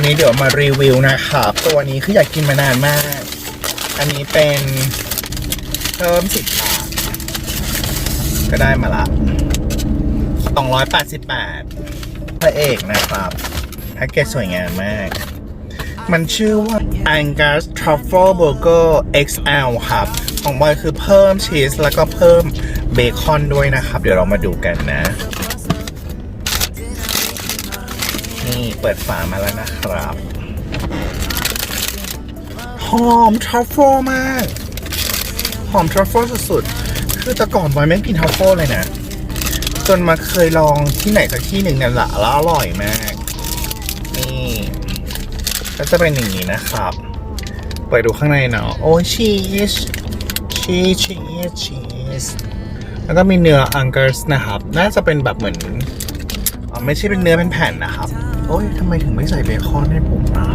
วันนี้เดี๋ยวมารีวิวนะครับ ตัวนี้คืออยากกินมานานมาก อันนี้เป็นเพิ่มสิบบาทก็ได้มาละ288พระเอกนะครับแพ็กเกจสวยงามมาก มันชื่อว่า Angus Truffle Burger XL ครับ ของบอยคือเพิ่มชีสแล้วก็เพิ่มเบคอนด้วยนะครับ เดี๋ยวเรามาดูกันนะ นี่เปิดฝามาแล้วนะครับ หอมทรัฟเฟิลมาก หอมทรัฟเฟิลสุดๆ คือแต่ก่อนบอยไม่กินทรัฟเฟิลเลยนะ จนมาเคยลองที่ไหนสักที่หนึ่งเนี่ยแหละแล้วอร่อยมาก นี่ ก็จะเป็นอย่างนี้นะครับ เปิดดูข้างในเนาะโอ้ชีสชีสชีสชีสแล้วก็มีเนื้ออังกัสนะครับ น่าจะเป็นแบบเหมือนอ๋อไม่ใช่เป็นเนื้อเป็นแผ่นนะครับ โอ้ยทำไมถึงไม่ใส่เบคอนให้ผมอะ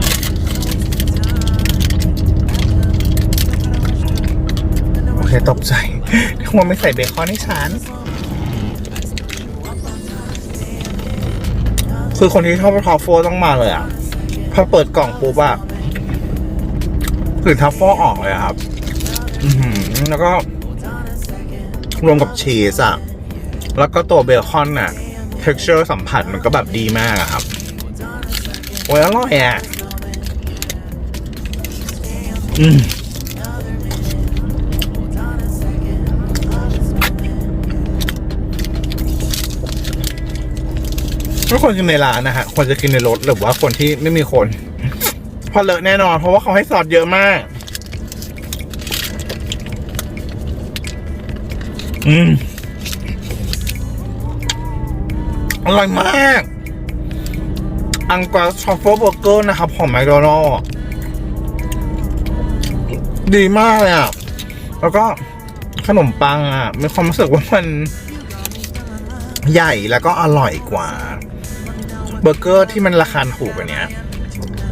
โอเคตกใจทำไมไม่ใส่เบคอนให้ฉันคือคนที่ชอบทอฟเฟิลต้องมาเลยอะพอเปิดกล่องปุ๊บอะกลิ่นทัฟเฟิลออกเลยครับ อืแล้วก็ รวมกับชีสอะแล้วก็ตัวเบคอนอะ texture สัมผัสมันก็แบบดีมากอะครับ โอ้ยอร่อยอะอืมไม่ควรกินในร้านนะฮะควรจะกินในรถหรือว่าคนที่ไม่มีคนพราะเลอะแน่นอน เพราะว่าเขาให้ซอสเยอะมาก อืม อร่อยมาก อังกฤษทรัฟเฟิลเบอร์เกอร์นะครับ ของแมคโดนัลดีมากเลยอะ แล้วก็ขนมปังอะ มีความรู้สึกว่ามันใหญ่แล้วก็อร่อยกว่า เบอร์เกอร์ที่มันราคาถูกกว่านี้ย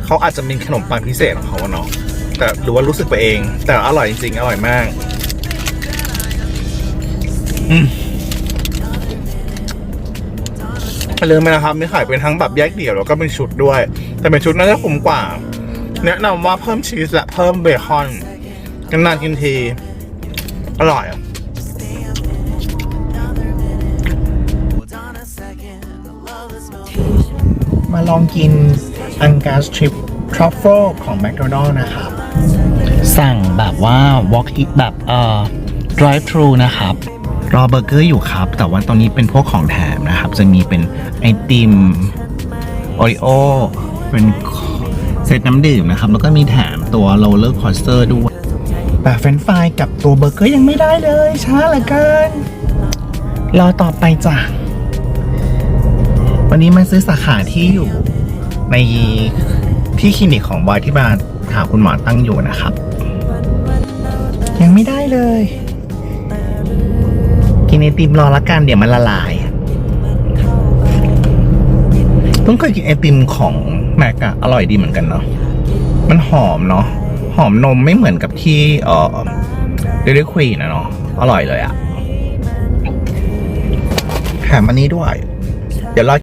เขาอาจจะมีขนมปังพิเศษของเขาเนาะแต่หรือว่ารู้สึกไปเอง แต่อร่อยจริงๆ อร่อยมาก อืม อย่าลืมไปนะครับมีขายเป็นทั้งแบบแยกเดี่ยวแล้วก็เป็นชุดด้วย แต่เป็นชุดน่าจะคุ้มกว่า แนะนำว่าเพิ่มชีสและเพิ่มเบคอนกันนานกินที อร่อยอะมาลองกินอังกาสทริปทรัฟเฟิลของแมคโดนัลล์นะครับ สั่งแบบว่า walk in แบบเอ่อ drive thru นะครับ รอเบอร์เกอร์อยู่ครับ แต่ว่าตอนนี้เป็นพวกของแถมนะครับ จะมีเป็นไอติมโอริโอเป็นเซตน้ำดื่มนะครับ แล้วก็มีแถมตัวโรลเลอร์คอสเตอร์ด้วย แต่เฟรนฟรายกับตัวเบอร์เกอร์ยังไม่ได้เลย ช้าเหลือเกิน รอต่อไปจ้ะ วันนี้มาซื้อสาขาที่อยู่ในที่คลินิกของบอยที่มาหาคุณหมอตั้งอยู่นะครับ ยังไม่ได้เลย กินไอติมรอละกันเดี๋ยวมันละลาย ต้องเคยกินไอติมของแม็กอะอร่อยดีเหมือนกันเนาะมันหอมเนาะหอมนมไม่เหมือนกับที่เออเดลิควีนะเนาะอร่อยเลยอะแถมอันนี้ด้วย เดี๋ยวรอ